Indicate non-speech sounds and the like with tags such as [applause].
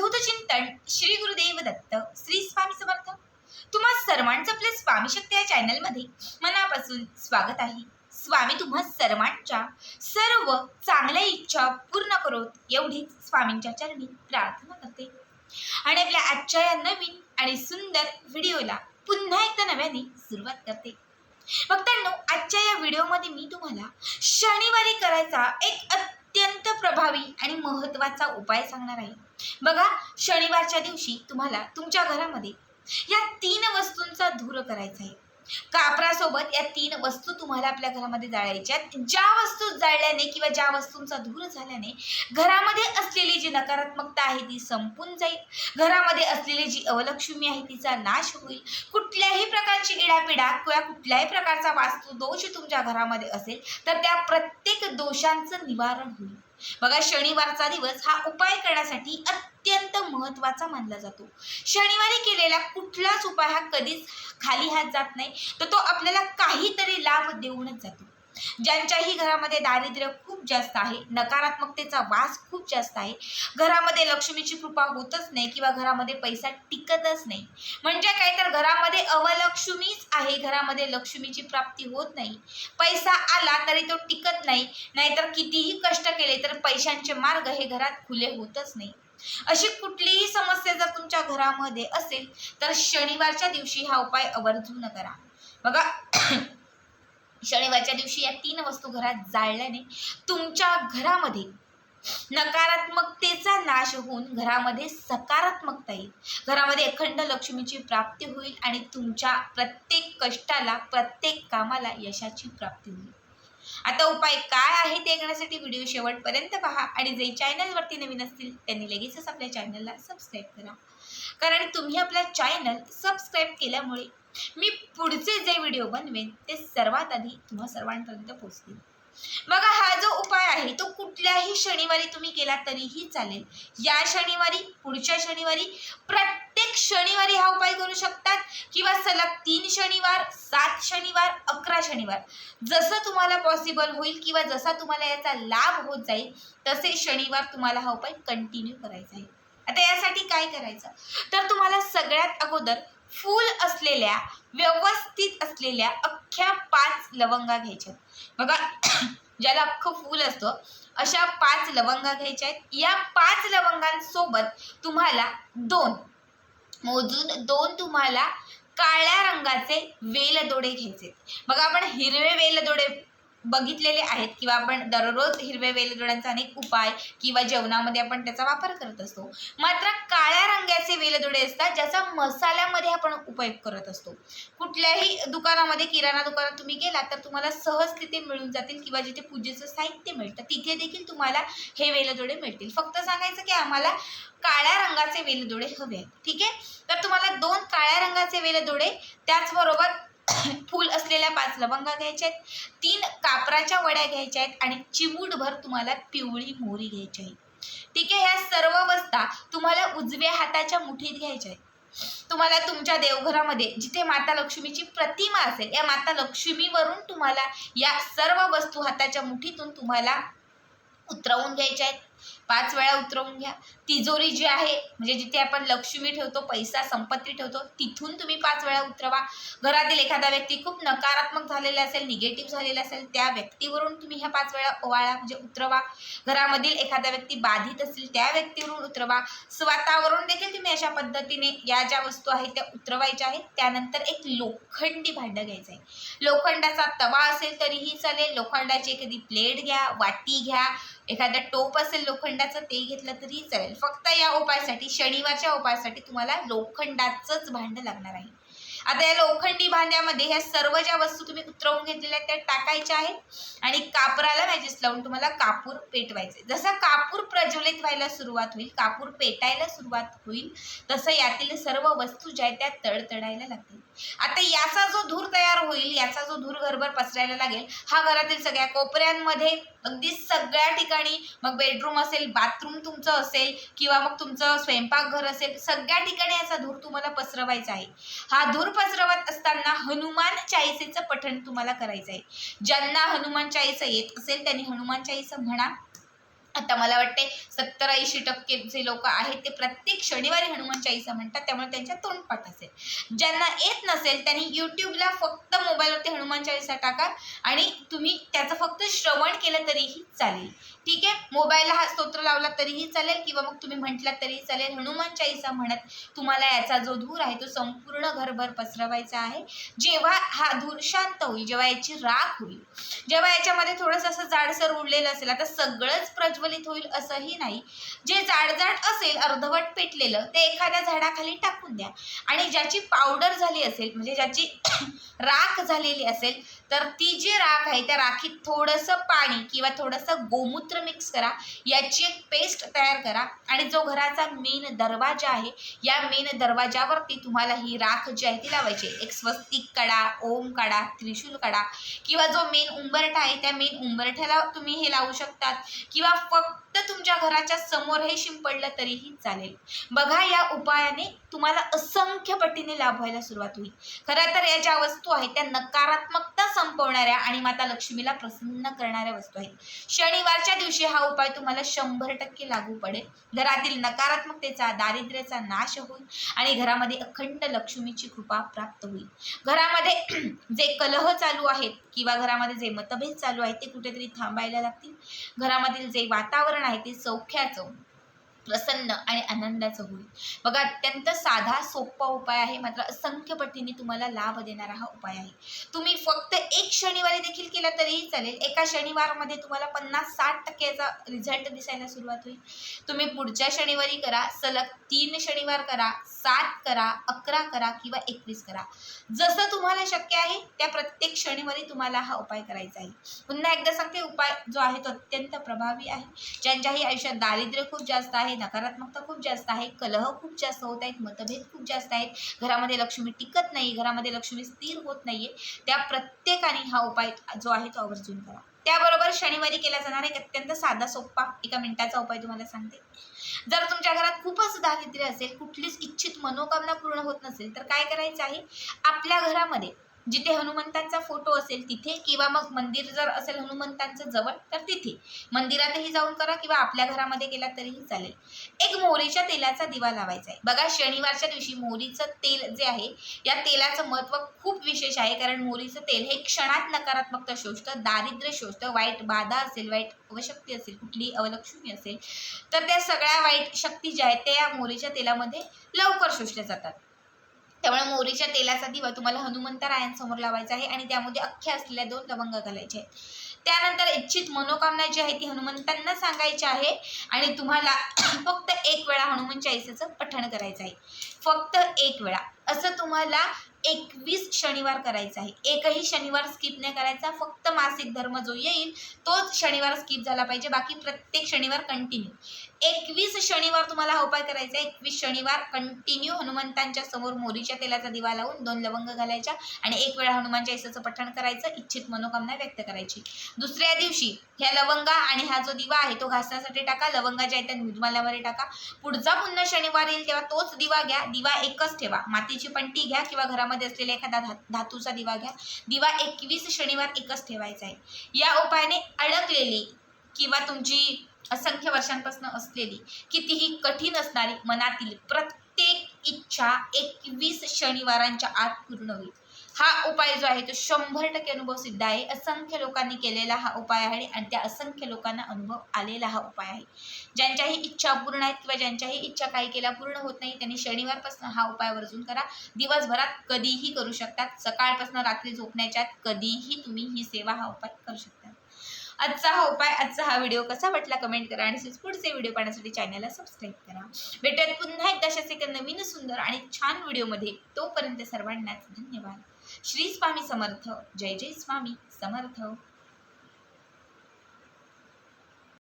अवधूत चिंतन श्री गुरुदेव दत्त श्री स्वामी समर्थ. तुम्हा सर्वांचं आपल्या स्वामी शक्ती या चॅनलमध्ये मनापासून स्वागत आहे. स्वामी तुम्हा सर्वांच्या सर्व चांगल्या इच्छा पूर्ण करोत एवढीच स्वामींच्या चरणी प्रार्थना करते. आणि आपल्या आजच्या या नवीन आणि सुंदर व्हिडिओला पुन्हा एकदा नव्याने सुरुवात करते. भक्तांनो आजच्या या व्हिडिओमध्ये मी तुम्हाला शनिवारी करायचा एक अत्यंत प्रभावी आणि महत्त्वाचा उपाय सांगणार आहे. बघा शनिवारच्या दिवशी तुम्हाला तुमच्या घरामध्ये या तीन वस्तूंचा धूर करायचा आहे. कापरासोबत या तीन वस्तू तुम्हाला आपल्या घरामध्ये जाळायच्या ज्या वस्तू जाळल्याने किंवा ज्या वस्तूंचा धूर झाल्याने घरामध्ये असलेली जी नकारात्मकता आहे ती संपून जाईल. घरामध्ये असलेली जी अवलक्ष्मी आहे तिचा नाश होईल. कुठल्याही प्रकारची इडापिडा किंवा कुठल्याही प्रकारचा वास्तू दोष तुमच्या घरामध्ये असेल तर त्या प्रत्येक दोषांचं निवारण होईल. बघा शनिवारचा दिवस हा उपाय करण्यासाठी अत्यंत महत्त्वाचा मानला जातो. शनिवारी केलेला कुठलाच उपाय हा कधीच खाली हात जात नाही तर तो आपल्याला काहीतरी लाभ देऊनच जातो. ज्यांच्याही घरामध्ये दारिद्र्य खूप जास्त आहे नकारात्मकतेचा वास खूप जास्त आहे घरामध्ये लक्ष्मीची कृपा होतच नाही किंवा घरामध्ये पैसा टिकतच नाही. म्हणजे काय तर घरामध्ये अवलक्ष्मीच आहे घरामध्ये लक्ष्मीची प्राप्ती होत नाही. पैसा आला तरी तो टिकत नाही नाहीतर कितीही कष्ट केले तर पैशांचे मार्ग हे घरात खुले होतच नाही. अशी कुठलीही समस्या जर तुमच्या घरामध्ये असेल तर शनिवारच्या दिवशी हा उपाय आवर्जून करा. बघा शनिवारच्या दिवशी या तीन वस्तू घरात जाळल्याने तुमच्या घरामध्ये नकारात्मकतेचा नाश होऊन घरामध्ये सकारात्मकता येईल. घरामध्ये अखंड लक्ष्मीची प्राप्ती होईल आणि तुमच्या प्रत्येक कष्टाला प्रत्येक कामाला यशाची प्राप्ती होईल. आता उपाय काय आहे ते ऐकण्यासाठी व्हिडिओ शेवटपर्यंत पहा आणि जे चॅनलवरती नवीन असतील त्यांनी लगेचच आपल्या चॅनलला सबस्क्राईब करा. कारण तुम्ही आपला चॅनल सबस्क्राईब केल्यामुळे मी पुढचे जे व्हिडिओ बनवेन ते सर्वात आधी तुम्हा सर्वांपर्यंत पोहोचतील बघा हा जो उपाय आहे तो कुठल्याही शनिवारी तुम्ही केला तरीही चालेल. या शनिवारी पुढच्या शनिवारी प्रत्येक शनिवारी हा उपाय करू शकतात किंवा सलग तीन शनिवार सात शनिवार अकरा शनिवार. जसं तुम्हाला पॉसिबल होईल किंवा जसा तुम्हाला याचा लाभ होत जाईल तसे शनिवार तुम्हाला हा उपाय कंटिन्यू करायचा आहे. आता यासाठी काय करायचं? तर तुम्हाला सगळ्यात अगोदर फूल असलेल्या व्यवस्थित असलेल्या अख्ख्या पाच लवंगा घ्यायच्या बघा [clears throat] ज्याला अख्खं फूल असतं अशा पाच लवंगा घ्यायच्या आहेत. या पाच लवंगांसोबत तुम्हाला दोन मोजून दोन तुम्हाला काळ्या रंगाचे वेलदोडे घ्यायचे बघा आपण हिरवे वेलदोडे बघितलेले आहेत किंवा आपण दररोज हिरव्या वेलदोड्यांचा अनेक उपाय किंवा जेवणामध्ये आपण त्याचा वापर करत असतो. मात्र काळ्या रंगाचे वेलदोडे असतात ज्याचा मसाल्यामध्ये आपण उपयोग करत असतो. कुठल्याही दुकानामध्ये किराणा दुकानात तुम्ही गेलात तर तुम्हाला सहज तिथे मिळून जातील किंवा जिथे पूजेचं साहित्य मिळतं तिथे देखील तुम्हाला हे वेलदोडे मिळतील. फक्त सांगायचं की आम्हाला काळ्या रंगाचे वेलदोडे हवे आहेत. ठीक आहे? तर तुम्हाला दोन काळ्या रंगाचे वेलदोडे त्याचबरोबर फूल असलेल्या पाच लवंगा घ्यायच्या आहेत तीन कापराच्या वड्या घ्यायच्या आहेत आणि चिमूटभर तुम्हाला पिवळी मोहरी घ्यायची आहे. ठीक आहे ह्या सर्व वस्ता तुम्हाला उजव्या हाताच्या मुठीत घ्यायच्या आहेत. तुम्हाला तुमच्या देवघरामध्ये जिथे माता लक्ष्मीची प्रतिमा असेल या माता लक्ष्मीवरून तुम्हाला या सर्व वस्तू हाताच्या मुठीतून तुम्हाला उतरवून घ्यायच्या आहेत. पाच वेळा उतरवून घ्या. तिजोरी जी आहे म्हणजे जिथे आपण लक्ष्मी ठेवतो पैसा संपत्ती ठेवतो तिथून तुम्ही पाच वेळा उतरवा. घरातील एखादा व्यक्ती खूप नकारात्मक झालेला असेल निगेटिव्ह झालेला असेल त्या व्यक्तीवरून तुम्ही ह्या पाच वेळा ओवाळा म्हणजे उतरवा. घरामधील एखादा व्यक्ती बाधित असेल त्या व्यक्तीवरून उतरवा. स्वतःवरून देखील तुम्ही अशा पद्धतीने या ज्या वस्तू आहेत त्या उतरवायच्या आहेत. त्यानंतर एक लोखंडी भांडं घ्यायचं आहे लोखंडाचा तवा असेल तरीही चालेल. लोखंडाची एखादी प्लेट घ्या वाटी घ्या एखादं टोप असेल लोखंडाचं ते घेतलं तरी चालेल. फक्त या उपायासाठी शनिवारच्या उपायासाठी तुम्हाला लोखंडाचंच भांडं लागणार आहे. आता या लोखंडी भांड्यामध्ये ह्या सर्व ज्या वस्तू तुम्ही उतरवून घेतलेल्या आहेत त्या टाकायच्या आहेत आणि कापराला मॅजेस लावून तुम्हाला कापूर पेटवायचे. जसा कापूर प्रज्वलित व्हायला सुरुवात होईल कापूर पेटायला सुरुवात होईल तसं यातील सर्व वस्तू ज्या आहेत त्या तडतडायला लागतील. आता याचा जो धूर तयार होईल याचा जो धूर घरभर पसरायला लागेल हा घरातील सगळ्या कोपऱ्यांमध्ये अगदी सगळ्या ठिकाणी मग बेडरूम असेल बाथरूम तुमचं असेल किंवा मग तुमचं स्वयंपाकघर असेल सगळ्या ठिकाणी याचा धूर तुम्हाला पसरवायचा आहे. हा धूर पसरवत असताना हनुमान चाळीसेचं पठण तुम्हाला करायचं आहे. ज्यांना हनुमान चाळीसा येत असेल त्यांनी हनुमान चाळीसा म्हणा आता मला वाटते सत्तर ऐंशी टक्के जे लोक आहेत ते प्रत्येक शनिवारी हनुमान चाळीसा म्हणतात त्यामुळे त्यांच्या तोंडपाठ असेल. ज्यांना येत नसेल त्यांनी यूट्यूबला फक्त मोबाईलवरती हनुमान चाळीसा टाका आणि तुम्ही त्याचं फक्त श्रवण केलं तरीही चालेल. ठीक आहे? मोबाईलला हा स्तोत्र लावला तरीही चालेल किंवा मग तुम्ही म्हटलात तरीही चालेल. हनुमान चाळीसा म्हणत तुम्हाला याचा जो धूर आहे तो संपूर्ण घरभर पसरवायचा आहे. जेव्हा हा धूर शांत होईल जेव्हा याची राख होईल जेव्हा याच्यामध्ये थोडंसं असं जाडसर उडलेलं असेल आता सगळंच प्रज्वलित होईल असंही नाही. जे जाडजाड असेल अर्धवट पेटलेलं ते एखाद्या झाडाखाली टाकून द्या. आणि ज्याची पावडर झाली असेल म्हणजे ज्याची [coughs] राख झालेली असेल तर ती जी राख आहे त्या राखीत थोडंसं पाणी किंवा थोडंसं गोमूत्र मिक्स करा. याची एक पेस्ट तयार करा. आणि जो घराचा मेन दरवाजा आहे या मेन दरवाजावरती तुम्हाला ही राख जी आहे ती लावायची एक स्वस्तिक कडा ओम कडा त्रिशूल कडा किंवा जो मेन उंबरठा आहे त्या मेन उंबरठ्याला तुम्ही हे लावू शकतात. किंवा फक्त तुमच्या घराच्या समोर हे शिंपडलं तरीही चालेल. बघा या उपायाने तुम्हाला असंख्य पटीने लाभ व्हायला सुरुवात होईल. खरं तर या ज्या वस्तू आहेत त्या नकारात्मकता संपवणाऱ्या आणि माता लक्ष्मीला प्रसन्न करणाऱ्या वस्तू आहेत. शनिवारच्या दिवशी हा उपाय तुम्हाला शंभर टक्के लागू पडेल. घरातील नकारात्मकतेचा दारिद्र्याचा नाश होईल आणि घरामध्ये अखंड लक्ष्मीची कृपा प्राप्त होईल. घरामध्ये [clears throat] जे कलह चालू आहेत किंवा घरामध्ये जे मतभेद चालू आहेत ते कुठेतरी थांबायला लागतील. घरामधील जे वातावरण आहे ते सौख्याचं प्रसन्न आणि आनंदाचं होईल. बघा अत्यंत साधा सोपा उपाय आहे. मात्र असंख्य पटीने तुम्हाला लाभ देणारा हा उपाय आहे. तुम्ही फक्त एक शनिवारी देखील केला तरीही चालेल. एका शनिवारमध्ये तुम्हाला पन्नास साठ टक्क्याचा रिझल्ट दिसायला सुरुवात होईल. तुम्ही पुढच्या शनिवारी करा सलग तीन शनिवार करा सात करा अकरा करा किंवा एकवीस करा. जसं तुम्हाला शक्य आहे त्या प्रत्येक शनिवारी तुम्हाला हा उपाय करायचा आहे. पुन्हा एकदा सांगते उपाय जो आहे तो अत्यंत प्रभावी आहे. ज्यांच्याही आयुष्यात दारिद्र्य खूप जास्त आहे नकारात्मकता खूप जास्त आहे. कलह खूप जास्त होत आहेत. मतभेद खूप जास्त आहेत. घरामध्ये लक्ष्मी टिकत नाही. घरामध्ये लक्ष्मी स्थिर होत नाहीये. त्या प्रत्येकाने हा उपाय जो आहे तो आवर्जून करा. त्याबरोबर शनिवारी केला जाणार एक अत्यंत साधा सोपा एका मिनिटाचा उपाय तुम्हाला सांगते. जर तुमच्या घरात खूपच दारिद्र्य असेल कुठलीच इच्छित मनोकामना पूर्ण होत नसेल तर काय करायचं आहे? आपल्या घरामध्ये जिथे हनुमंतांचा फोटो असेल तिथे किंवा मग मंदिर जर असेल हनुमंतांचं जवळ तर तिथे. मंदिरातही जाऊन करा किंवा आपल्या घरामध्ये केला तरीही चालेल. एक मोहरीच्या तेलाचा दिवा लावायचा आहे. बघा शनिवारच्या दिवशी मोहरीचं तेल जे आहे या तेलाचं महत्त्व खूप विशेष आहे कारण मोहरीचं तेल हे क्षणात नकारात्मकता शोषतं दारिद्र्य शोषतं. वाईट बाधा असेल वाईट अवशक्ती असेल कुठली अवलक्ष्मी असेल तर त्या सगळ्या वाईट शक्ती ज्या आहेत त्या या मोहरीच्या तेलामध्ये लवकर शोषल्या जातात. त्यामुळे मोहरीच्या तेलाचा दिवा तुम्हाला हनुमंतरायांसमोर लावायचा आहे आणि त्यामध्ये अख्ख्या असलेल्या दोन लवंग घालायचे आहेत. त्यानंतर इच्छित मनोकामना जी आहे ती हनुमंतांना सांगायची आहे आणि तुम्हाला [coughs] फक्त एक वेळा हनुमान चाळीसाचं पठण करायचं आहे. फक्त एक वेळा. असं तुम्हाला एकवीस शनिवार करायचा आहे. एकही शनिवार स्किप नाही करायचा. फक्त मासिक धर्म जो येईल तोच शनिवार स्किप झाला पाहिजे. बाकी प्रत्येक शनिवार कंटिन्यू एकवीस शनिवार तुम्हाला हा उपाय करायचा आहे. एकवीस शनिवार कंटिन्यू हनुमंतांच्या समोर मोरीच्या तेलाचा दिवा लावून दोन लवंग घालायच्या आणि एक वेळा हनुमान चाळीसाचं पठण करायचं इच्छित मनोकामना व्यक्त करायची. दुसऱ्या दिवशी ह्या लवंगा आणि हा जो दिवा आहे तो घासण्यासाठी टाका लवंगाच्या आहेत त्या निर्माल्यामध्ये टाका. पुढचा पुन्हा शनिवार येईल तेव्हा तोच दिवा घ्या. दिवा एकच ठेवा. मातीची पंटी घ्या किंवा घरामध्ये असलेला एखादा धा धातूचा दिवा घ्या. दिवा एकवीस शनिवार एकच ठेवायचा आहे. या उपायाने अडकलेली किंवा तुमची असंख्य वर्षांपासून असलेली कितीही कठीण असणारी मनातील प्रत्येक इच्छा एकवीस शनिवारांच्या आत पूर्ण होईल. हा उपाय जो आहे तो शंभर टक्के अनुभव सिद्ध आहे. असंख्य लोकांनी केलेला हा उपाय आहे आणि त्या असंख्य लोकांना अनुभव आलेला हा उपाय आहे. ज्यांच्याही इच्छा पूर्ण आहेत किंवा ज्यांच्याही इच्छा काही केल्या पूर्ण होत नाही त्यांनी शनिवारपासून हा उपाय वर्जून करा. दिवसभरात कधीही करू शकतात. सकाळपासून रात्री झोपण्याच्या कधीही तुम्ही ही सेवा हा उपाय करू शकता. आजचा हा उपाय आजचा हा व्हिडिओ कसा वाटला कमेंट करा आणि पुढचे व्हिडिओ पाहण्यासाठी चॅनलला सबस्क्राईब करा. भेटूयात पुन्हा एकदा अशाच एका नवीन सुंदर आणि छान व्हिडिओमध्ये तोपर्यंत सर्वांनाच धन्यवाद. श्री स्वामी समर्थ. जय जय स्वामी समर्थ.